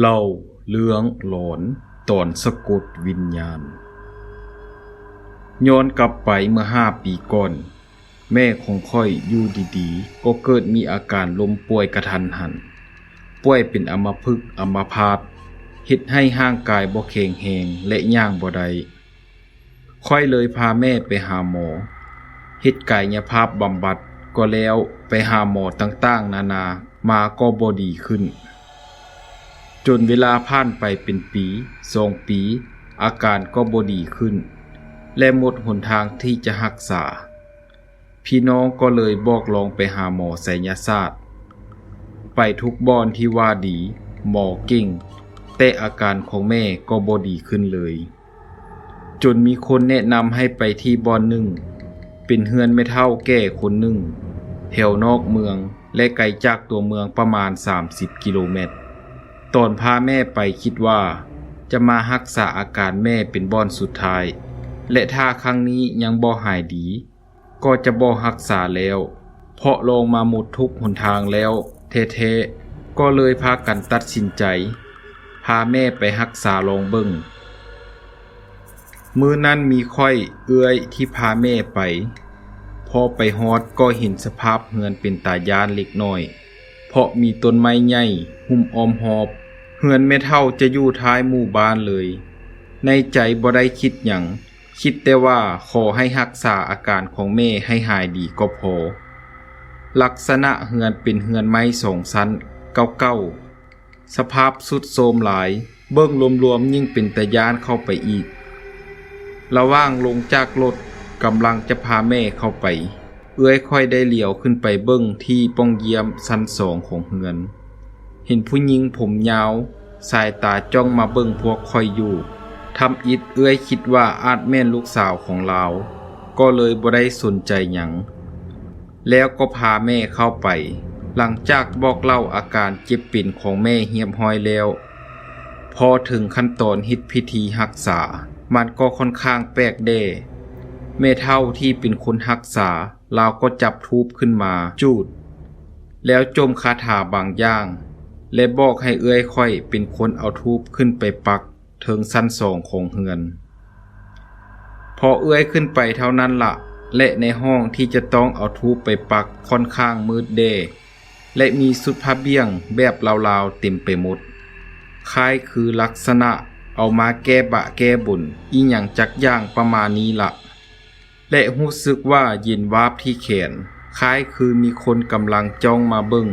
เล่าเรื่องหลอนตอนสะกดวิญญาณ ย้อนกลับไปเมื่อห้าปีก่อน แม่ของค่อยอยู่ดีๆ ก็เกิดมีอาการลมป่วยกระทันหัน ป่วยเป็นอมพฤกอัมพาตเฮ็ดให้ห่างกายบ่แข็งแรงและย่างบ่ได้ค่อยเลยพาแม่ไปหาหมอเฮ็ดกายภาพบำบัดก็แล้วไปหาหมอต่างๆ นานามาก็บ่ดีขึ้น จนเวลาผ่านไปเป็นปีสองปี อาการก็บดีขึ้น และหมดหนทางที่จะรักษา พี่น้องก็เลยบอกลองไปหาหมอไสยศาสตร์ ไปทุกบอนที่ว่าดี หมอเก่ง แต่อาการของแม่ก็บดีขึ้นเลย จนมีคนแนะนำให้ไปที่บอนหนึ่ง เป็นเฮือนไม่เท่าแก่คนหนึ่งแถวนอกเมืองและไกลจากตัวเมืองประมาณ 30 กิโลเมตร ตอนพาแม่ไปคิดว่า จะมารักษาอาการแม่เป็นบอนสุดท้าย และถ้าครั้งนี้ยังบ่หายดี ก็จะบ่รักษาแล้ว เพราะลงมาหมดทุกหนทางแล้วเทๆก็เลยพากันตัดสินใจ พาแม่ไปรักษาลองเบิ่งมือนั้นมีค่อยเอื้อยที่พาแม่ไป พอไปฮอดก็เห็นสภาพเฮือนเป็นตายานเล็กน้อย เพราะมีต้นไม้ใหญ่หุ้มออมหอบ เฮือนไม่เท่าจะอยู่ท้ายหมู่บ้านเลย ในใจบ่ได้คิดหยังคิดแต่ว่าขอให้รักษาอาการของแม่ให้หายดีก็พอ ลักษณะเฮือนเป็นเฮือนไม้สองชั้นเก่าๆสภาพสุดโทรมหลาย เบิ่งรวมๆยิ่งเป็นตะยานเข้าไปอีก ระว่างลงจากรถกำลังจะพาแม่เข้าไป เอื้อยค่อยได้เหลียวขึ้นไปเบิ้งที่ป้องเยี่ยมชั้นสองของเฮือน เห็นผู้หญิงผมยาว สายตาจ้องมาเบิ้งพวกคอยอยู่ทำอิดเอื้อยคิดว่าอาจแม่นลูกสาวของเรา ก็เลยบ่ได้สนใจหยัง แล้วก็พาแม่เข้าไป หลังจากบอกเล่าอาการเจ็บปิ่นของแม่เหียบห้อยแล้ว พอถึงขั้นตอนฮิตพิธีรักษา มันก็ค่อนข้างแปลกเด้แม่เท่าที่เป็นคนรักษาเราก็จับทูบขึ้นมาจูด แล้วจมคาถาบางอย่าง และบอกให้เอื้อยค่อยเป็นคนเอาทูบขึ้นไปปักเทิงสั้นสองของเฮือน พอเอื้อยขึ้นไปเท่านั้นละและในห้องที่จะต้องเอาทูบไปปักค่อนข้างมืดเด และมีสุดผ้าเบี้ยงแบบลาวๆเต็มไปหมดคล้ายคือลักษณะเอามาแก้บะแก้บุญอีหยังจักอย่างประมาณนี้ละและรู้สึกว่าย็นวาบที่แขนคล้ายคือมีคนกำลังจ้องมาเบิ่ง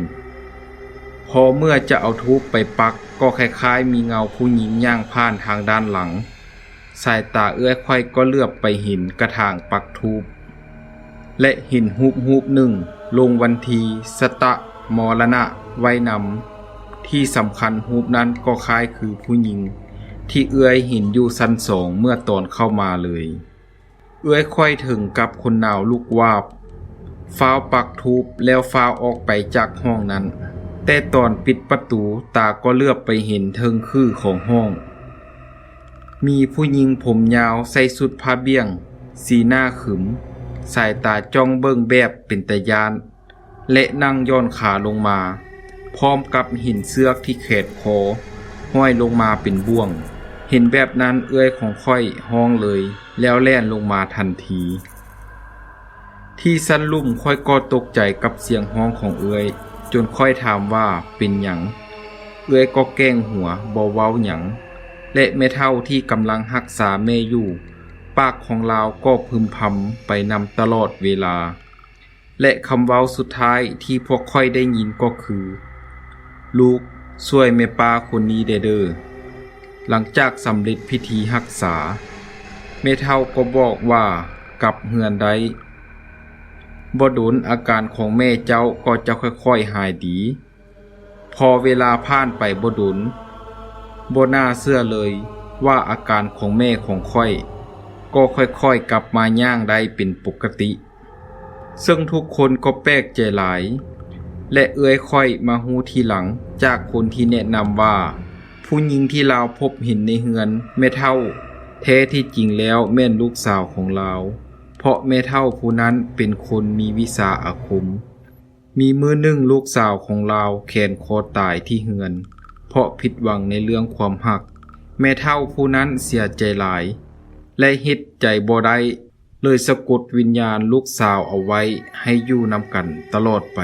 พอเมื่อจะเอาทูบไปปักก็คล้ายๆ มีเงาผู้หญิงย่างผ่านทางด้านหลัง สายตาเอื้อยค่อยก็เลือบไปห็นกระถางปักทูบและหินหูบหูบหนึ่ง ลงวันทีสตะมรณะ ไว้นำที่สำคัญหูบนั้นก็คล้ายคือผู้หญิง ที่เอื้อยห็นอยู่สันสองเมื่อตอนเข้ามาเลย เอื้อยค่อยถึงกับคนหนาวลูกวาบฟ้าวปักทูบแล้วฟ้าวออกไปจากห้องนั้น แต่ตอนปิดประตูตาก็เลือบไปเห็นเทิงคือของห้อง มีผู้หญิงผมยาวใส่สุดผ้าเบี้ยง สีหน้าขึม สายตาจ้องเบิ่งแบบเป็นตะยาน และนั่งย่อนขาลงมา พร้อมกับหินเสือกที่แขดคอห้อยลงมาเป็นบ่วง เห็นแบบนั้นเอื้อยของค่อยห้องเลย แล้วแล่นลงมาทันที ที่สั้นลุ่มค่อยก็ตกใจกับเสียงห้องของเอื้อย จนค่อยถามว่าเป็นหยังเอื้อยก็แกล้งหัวบ่เว้าหยังและแม่เท่าที่กำลังรักษาแม่อยู่ ปากของเราก็พึมพำไปนำตลอดเวลา และคำเว้าสุดท้ายที่พวกค่อยได้ยินก็คือ ลูกช่วยแม่ป้าคนนี้เด้อเด้อหลังจากสำเร็จพิธีรักษาแม่เท่าก็บอกว่ากลับเฮือนได้ บ่โดนอาการของแม่เจ้าก็จะค่อยๆหายดี พอเวลาผ่านไปบ่โดนบ่น่าเชื่อเลยว่าอาการของแม่ของค่อย ก็ค่อยๆกลับมาย่างได้เป็นปกติ ซึ่งทุกคนก็แปลกใจหลาย และเอื้อยค่อยมาฮูทีหลังจากคนที่แนะนำว่า ผู้หญิงที่เราพบเห็นในเฮือนแม่เท่าแท้ที่จริงแล้วแม่นลูกสาวของเรา เพราะแม่เท่าผู้นั้นเป็นคนมีวิสาอาคม มีมือหนึ่งลูกสาวของเราแขนคอตายที่เฮือน เพราะผิดหวังในเรื่องความหัก แม่เท่าผู้นั้นเสียใจหลาย และหิดใจบ่ได้เลยสะกดวิญญาณลูกสาวเอาไว้ให้อยู่นำกันตลอดไป